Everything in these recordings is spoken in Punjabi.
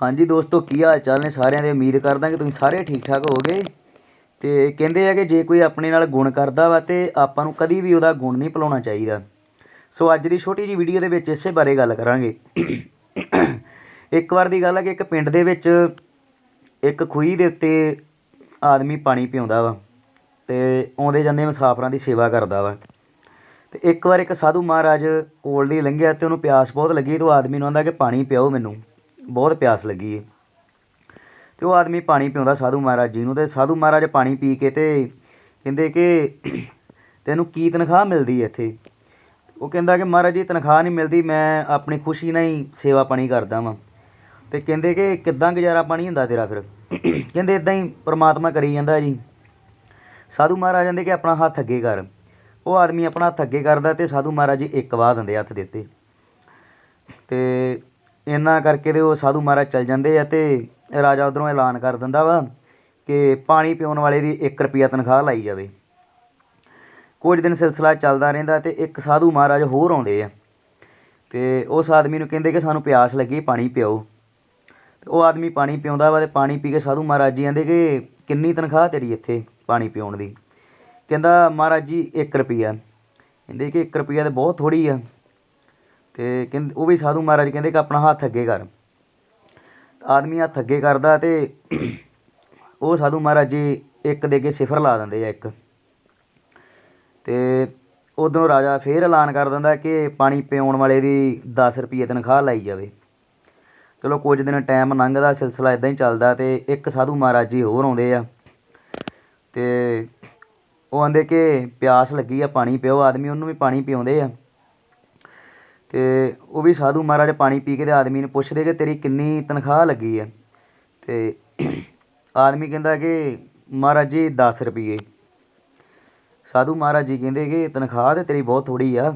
ਹਾਂਜੀ ਦੋਸਤੋ, ਕੀ ਹਾਲ ਚਾਲ ਨੇ ਸਾਰਿਆਂ ਦੇ? ਉਮੀਦ ਕਰਦਾ ਕਿ ਤੁਸੀਂ ਸਾਰੇ ਠੀਕ ਠਾਕ ਹੋਵੋਗੇ। ਤੇ ਕਹਿੰਦੇ ਆ ਕਿ ਜੇ ਕੋਈ ਆਪਣੇ ਨਾਲ ਗੁਣ ਕਰਦਾ ਵਾ ਤੇ ਆਪਾਂ ਨੂੰ ਕਦੀ ਵੀ ਉਹਦਾ ਗੁਣ ਨਹੀਂ ਭੁਲਾਉਣਾ ਚਾਹੀਦਾ। ਸੋ ਅੱਜ ਦੀ ਛੋਟੀ ਜੀ ਵੀਡੀਓ ਦੇ ਵਿੱਚ ਇਸੇ ਬਾਰੇ ਗੱਲ ਕਰਾਂਗੇ। ਇੱਕ ਵਾਰ ਦੀ ਗੱਲ ਹੈ ਕਿ ਇੱਕ ਪਿੰਡ ਦੇ ਵਿੱਚ ਇੱਕ ਖੂਹੀ ਦੇ ਉੱਤੇ ਆਦਮੀ ਪਾਣੀ ਪਿਆਉਂਦਾ ਵਾ ਤੇ ਆਉਂਦੇ ਜਾਂਦੇ ਮੁਸਾਫਰਾਂ ਦੀ ਸੇਵਾ ਕਰਦਾ ਵਾ। ਤੇ ਇੱਕ ਵਾਰ ਇੱਕ ਸਾਧੂ ਮਹਾਰਾਜ ਕੋਲ ਦੀ ਲੰਘਿਆ ਤੇ ਉਹਨੂੰ ਪਿਆਸ ਬਹੁਤ ਲੱਗੀ ਤੇ ਉਹ ਆਦਮੀ ਨੂੰ ਆਂਦਾ ਕਿ ਪਾਣੀ ਪਿਆਓ ਮੈਨੂੰ। ਬਹੁਤ ਪਿਆਸ ਲੱਗੀ ਏ। ਤੇ ਉਹ ਆਦਮੀ ਪਾਣੀ ਪਿਆਉਂਦਾ ਸਾਧੂ ਮਹਾਰਾਜ ਜੀ ਨੂੰ ਤੇ ਸਾਧੂ ਮਹਾਰਾਜ ਪਾਣੀ ਪੀ ਕੇ ਤੇ ਕਹਿੰਦੇ ਕਿ ਤੈਨੂੰ ਕੀ ਤਨਖਾਹ ਮਿਲਦੀ ਇੱਥੇ? ਉਹ ਕਹਿੰਦਾ ਕਿ ਮਹਾਰਾਜ ਜੀ, ਤਨਖਾਹ ਨਹੀਂ ਮਿਲਦੀ, ਮੈਂ ਆਪਣੀ ਖੁਸ਼ੀ ਨਾਲ ਹੀ ਸੇਵਾ ਪਾਣੀ ਕਰਦਾ ਵਾਂ। ਤੇ ਕਹਿੰਦੇ ਕਿ ਕਿੱਦਾਂ ਗੁਜ਼ਾਰਾ ਪਾਣੀ ਹੁੰਦਾ ਤੇਰਾ ਫਿਰ? ਕਹਿੰਦੇ ਇਦਾਂ ਹੀ ਪ੍ਰਮਾਤਮਾ ਕਰੀ ਜਾਂਦਾ ਜੀ। ਸਾਧੂ ਮਹਾਰਾਜ ਕਹਿੰਦੇ ਕਿ ਆਪਣਾ ਹੱਥ ਅੱਗੇ ਕਰ। ਉਹ ਆਦਮੀ ਆਪਣਾ ਹੱਥ ਅੱਗੇ ਕਰਦਾ ਤੇ ਸਾਧੂ ਮਹਾਰਾਜ ਜੀ ਇੱਕ ਵਾਹ ਦਿੰਦੇ ਹੱਥ ਦਿੱਤੇ ਉੱਤੇ। ਤੇ ਇਹਨਾਂ ਕਰਕੇ ਤੇ ਉਹ ਸਾਧੂ ਮਹਾਰਾਜ ਚੱਲ ਜਾਂਦੇ ਆ ਅਤੇ ਰਾਜਾ ਉੱਧਰੋਂ ਐਲਾਨ ਕਰ ਦਿੰਦਾ ਵਾ ਕਿ ਪਾਣੀ ਪਿਉਣ ਵਾਲੇ ਦੀ ਇੱਕ ਰੁਪਈਆ ਤਨਖਾਹ ਲਾਈ ਜਾਵੇ। ਕੁਝ ਦਿਨ ਸਿਲਸਿਲਾ ਚੱਲਦਾ ਰਹਿੰਦਾ ਅਤੇ ਇੱਕ ਸਾਧੂ ਮਹਾਰਾਜ ਹੋਰ ਆਉਂਦੇ ਆ। ਅਤੇ ਉਸ ਆਦਮੀ ਨੂੰ ਕਹਿੰਦੇ ਕਿ ਸਾਨੂੰ ਪਿਆਸ ਲੱਗੀ, ਪਾਣੀ ਪਿਆਓ। ਤੇ ਉਹ ਆਦਮੀ ਪਾਣੀ ਪਿਆਉਂਦਾ ਵਾ ਅਤੇ ਪਾਣੀ ਪੀ ਕੇ ਸਾਧੂ ਮਹਾਰਾਜ ਜੀ ਕਹਿੰਦੇ ਕਿ ਕਿੰਨੀ ਤਨਖਾਹ ਤੇਰੀ ਇੱਥੇ ਪਾਣੀ ਪਿਆਉਣ ਦੀ? ਕਹਿੰਦਾ ਮਹਾਰਾਜ ਜੀ 1 ਰੁਪਈਆ। ਕਹਿੰਦੇ ਕਿ 1 ਰੁਪਈਆ ਤਾਂ ਬਹੁਤ ਥੋੜ੍ਹੀ ਆ। ਤੇ ਕਹਿੰਦੇ ਉਹ ਵੀ ਸਾਧੂ ਮਹਾਰਾਜ ਕਹਿੰਦੇ ਕਿ ਆਪਣਾ ਹੱਥ ਅੱਗੇ ਕਰ। ਆਦਮੀ ਹੱਥ ਅੱਗੇ ਕਰਦਾ ਤੇ ਉਹ ਸਾਧੂ ਮਹਾਰਾਜ ਜੀ ਇੱਕ ਦੇ ਕੇ ਸਿਫਰ ਲਾ ਦਿੰਦੇ ਆ ਇੱਕ। ਤੇ ਉਦੋਂ ਰਾਜਾ ਫੇਰ ਐਲਾਨ ਕਰ ਦਿੰਦਾ ਕਿ ਪਾਣੀ ਪਿਆਉਣ ਵਾਲੇ ਦੀ 10 ਰੁਪਏ ਤਨਖਾਹ ਲਾਈ ਜਾਵੇ। ਚਲੋ ਕੁਝ ਦਿਨ ਟਾਈਮ ਲੰਘਦਾ, ਸਿਲਸਿਲਾ ਇਦਾਂ ਹੀ ਚੱਲਦਾ ਤੇ ਇੱਕ ਸਾਧੂ ਮਹਾਰਾਜ ਜੀ ਹੋਰ ਆਉਂਦੇ ਆ। ਤੇ ਉਹ ਆਂਦੇ ਕਿ ਪਿਆਸ ਲੱਗੀ ਆ, ਪਾਣੀ ਪਿਓ। ਆਦਮੀ ਉਹਨੂੰ ਵੀ ਪਾਣੀ ਪਿਆਉਂਦੇ ਆ। ਅਤੇ ਉਹ ਵੀ ਸਾਧੂ ਮਹਾਰਾਜ ਪਾਣੀ ਪੀ ਕੇ ਅਤੇ ਆਦਮੀ ਨੂੰ ਪੁੱਛਦੇ ਕਿ ਤੇਰੀ ਕਿੰਨੀ ਤਨਖਾਹ ਲੱਗੀ ਹੈ? ਅਤੇ ਆਦਮੀ ਕਹਿੰਦਾ ਕਿ ਮਹਾਰਾਜ ਜੀ ਦਸ ਰੁਪਈਏ। ਸਾਧੂ ਮਹਾਰਾਜ ਜੀ ਕਹਿੰਦੇ ਕਿ ਤਨਖਾਹ ਤਾਂ ਤੇਰੀ ਬਹੁਤ ਥੋੜ੍ਹੀ ਆ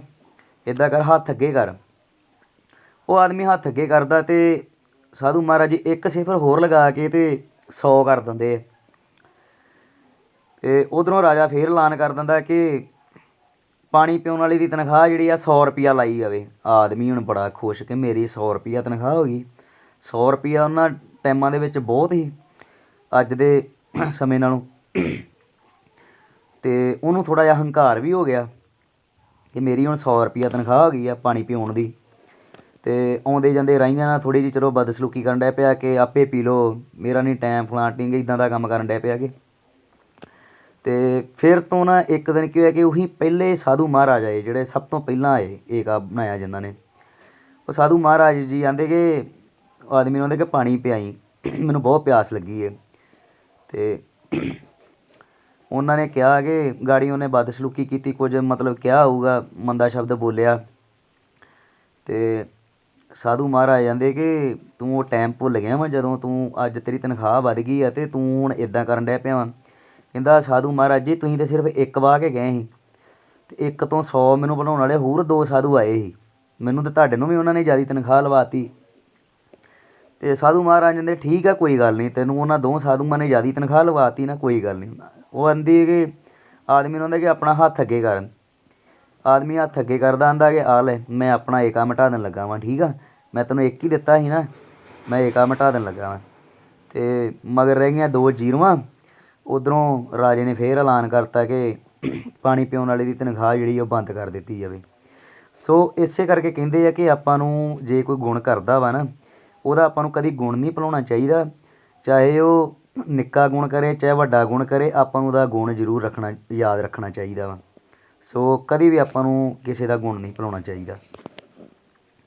ਇੱਦਾਂ ਕਰ, ਹੱਥ ਅੱਗੇ ਕਰ। ਉਹ ਆਦਮੀ ਹੱਥ ਅੱਗੇ ਕਰਦਾ ਅਤੇ ਸਾਧੂ ਮਹਾਰਾਜ ਜੀ ਇੱਕ ਸਿਫਰ ਹੋਰ ਲਗਾ ਕੇ ਤੇ 100 ਕਰ ਦਿੰਦੇ ਅਤੇ ਤੇ ਉਧਰੋਂ ਰਾਜਾ ਫੇਰ ਐਲਾਨ ਕਰ ਦਿੰਦਾ ਕਿ ਪਾਣੀ ਪਿਉਣ ਵਾਲੀ ਦੀ ਤਨਖਾਹ ਜਿਹੜੀ ਆ 100 ਰੁਪਿਆ ਲਾਈ ਜਾਵੇ। ਆਦਮੀ ਹੁਣ ਬੜਾ ਖੁਸ਼ ਕਿ ਮੇਰੀ 100 ਰੁਪਿਆ ਤਨਖਾਹ ਹੋ ਗਈ। 100 ਰੁਪਿਆ ਉਹਨਾਂ ਟਾਈਮਾਂ ਦੇ ਵਿੱਚ ਬਹੁਤ ਹੀ ਅੱਜ ਦੇ ਸਮੇਂ ਨਾਲੋਂ। ਤੇ ਉਹਨੂੰ ਥੋੜਾ ਜਿਹਾ ਹੰਕਾਰ ਵੀ ਹੋ ਗਿਆ ਕਿ ਮੇਰੀ ਹੁਣ 100 ਰੁਪਿਆ ਤਨਖਾਹ ਹੋ ਗਈ ਆ ਪਾਣੀ ਪਿਉਣ ਦੀ। ਤੇ ਆਉਂਦੇ ਜਾਂਦੇ ਰਾਈਆਂ ਨਾਲ ਥੋੜੀ ਜਿਹੀ ਚਲੋ ਬਦਸਲੂਕੀ ਕਰਨ ਡਿਆ ਪਿਆ ਕਿ ਆਪੇ ਪੀ ਲਓ, ਮੇਰਾ ਨਹੀਂ ਟਾਈਮ ਫਲਾਂਟਿੰਗ ਇਦਾਂ ਦਾ ਕੰਮ ਕਰਨ ਡਿਆ ਪਿਆ ਕਿ। ਅਤੇ ਫਿਰ ਤੋਂ ਨਾ ਇੱਕ ਦਿਨ ਕੀ ਹੋਇਆ ਕਿ ਉਹੀ ਪਹਿਲੇ ਸਾਧੂ ਮਹਾਰਾਜ ਆਏ, ਜਿਹੜੇ ਸਭ ਤੋਂ ਪਹਿਲਾਂ ਆਏ, ਏਕਾ ਬਣਾਇਆ ਜਿਨ੍ਹਾਂ ਨੇ। ਉਹ ਸਾਧੂ ਮਹਾਰਾਜ ਜੀ ਆਂਦੇ ਕਿ, ਆਦਮੀ ਨੂੰ ਆਂਦੇ ਕਿ ਪਾਣੀ ਪਿਆਈ, ਮੈਨੂੰ ਬਹੁਤ ਪਿਆਸ ਲੱਗੀ ਹੈ ਅਤੇ ਉਹਨਾਂ ਨੇ ਕਿਹਾ ਕਿ ਗਾੜੀ ਉਹਨੇ ਬਦਸਲੂਕੀ ਕੀਤੀ, ਕੁਝ ਮਤਲਬ ਕਿਹਾ ਹੋਊਗਾ, ਮੰਦਾ ਸ਼ਬਦ ਬੋਲਿਆ। ਅਤੇ ਸਾਧੂ ਮਹਾਰਾਜ ਕਹਿੰਦੇ ਕਿ, ਤੂੰ ਉਹ ਟਾਈਮ ਭੁੱਲ ਗਿਆ ਵਾ ਜਦੋਂ ਤੂੰ ਅੱਜ ਤੇਰੀ ਤਨਖਾਹ ਵੱਧ ਗਈ ਆ ਅਤੇ ਤੂੰ ਹੁਣ ਇੱਦਾਂ ਕਰਨ ਡਿਆ ਪਿਆ ਵਾਂ। ਕਹਿੰਦਾ, ਸਾਧੂ ਮਹਾਰਾਜ ਜੀ, ਤੁਸੀਂ ਤਾਂ ਸਿਰਫ ਇੱਕ ਵਾਹ ਕੇ ਗਏ ਸੀ ਅਤੇ ਇੱਕ ਤੋਂ ਸੌ ਮੈਨੂੰ ਬਣਾਉਣ ਵਾਲੇ ਹੋਰ ਦੋ ਸਾਧੂ ਆਏ ਸੀ। ਮੈਨੂੰ ਤਾਂ ਤੁਹਾਡੇ ਨੂੰ ਵੀ ਉਹਨਾਂ ਨੇ ਜ਼ਿਆਦਾ ਤਨਖਾਹ ਲਵਾਤੀ। ਅਤੇ ਸਾਧੂ ਮਹਾਰਾਜ ਕਹਿੰਦੇ, ਠੀਕ ਆ, ਕੋਈ ਗੱਲ ਨਹੀਂ, ਤੈਨੂੰ ਉਹਨਾਂ ਦੋ ਸਾਧੂਆਂ ਨੇ ਜ਼ਿਆਦਾ ਤਨਖਾਹ ਲਵਾਤੀ ਨਾ, ਕੋਈ ਗੱਲ ਨਹੀਂ। ਉਹ ਆਂਦੀ ਕਿ ਆਦਮੀ ਨੂੰ ਆਂਦਾ ਕਿ ਆਪਣਾ ਹੱਥ ਅੱਗੇ ਕਰ। ਆਦਮੀ ਹੱਥ ਅੱਗੇ ਕਰਦਾ, ਆਂਦਾ ਕਿ, ਆ ਲੈ, ਮੈਂ ਆਪਣਾ ਏਕਾ ਮਿਟਾ ਦੇਣ ਲੱਗਾ ਵਾਂ, ਠੀਕ ਆ? ਮੈਂ ਤੈਨੂੰ ਇੱਕ ਹੀ ਦਿੱਤਾ ਸੀ ਨਾ, ਮੈਂ ਏਕਾ ਮਿਟਾ ਦੇਣ ਲੱਗਾ ਵਾਂ। ਅਤੇ ਮਗਰ ਰਹਿ ਗਈਆਂ ਦੋ ਜੀਰੋਆਂ। ਉੱਧਰੋਂ ਰਾਜੇ ਨੇ ਫਿਰ ਐਲਾਨ ਕਰਤਾ ਕਿ ਪਾਣੀ ਪਿਉਣ ਵਾਲੇ ਦੀ ਤਨਖਾਹ ਜਿਹੜੀ ਉਹ ਬੰਦ ਕਰ ਦਿੱਤੀ ਜਾਵੇ। ਸੋ ਇਸੇ ਕਰਕੇ ਕਹਿੰਦੇ ਆ ਕਿ ਆਪਾਂ ਨੂੰ ਜੇ ਕੋਈ ਗੁਣ ਕਰਦਾ ਵਾ ਨਾ, ਉਹਦਾ ਆਪਾਂ ਨੂੰ ਕਦੀ ਗੁਣ ਨਹੀਂ ਭੁਲਾਉਣਾ ਚਾਹੀਦਾ। ਚਾਹੇ ਉਹ ਨਿੱਕਾ ਗੁਣ ਕਰੇ, ਚਾਹੇ ਵੱਡਾ ਗੁਣ ਕਰੇ, ਆਪਾਂ ਨੂੰ ਉਹਦਾ ਗੁਣ ਜ਼ਰੂਰ ਰੱਖਣਾ, ਯਾਦ ਰੱਖਣਾ ਚਾਹੀਦਾ ਵਾ। ਸੋ ਕਦੀ ਵੀ ਆਪਾਂ ਨੂੰ ਕਿਸੇ ਦਾ ਗੁਣ ਨਹੀਂ ਭੁਲਾਉਣਾ ਚਾਹੀਦਾ।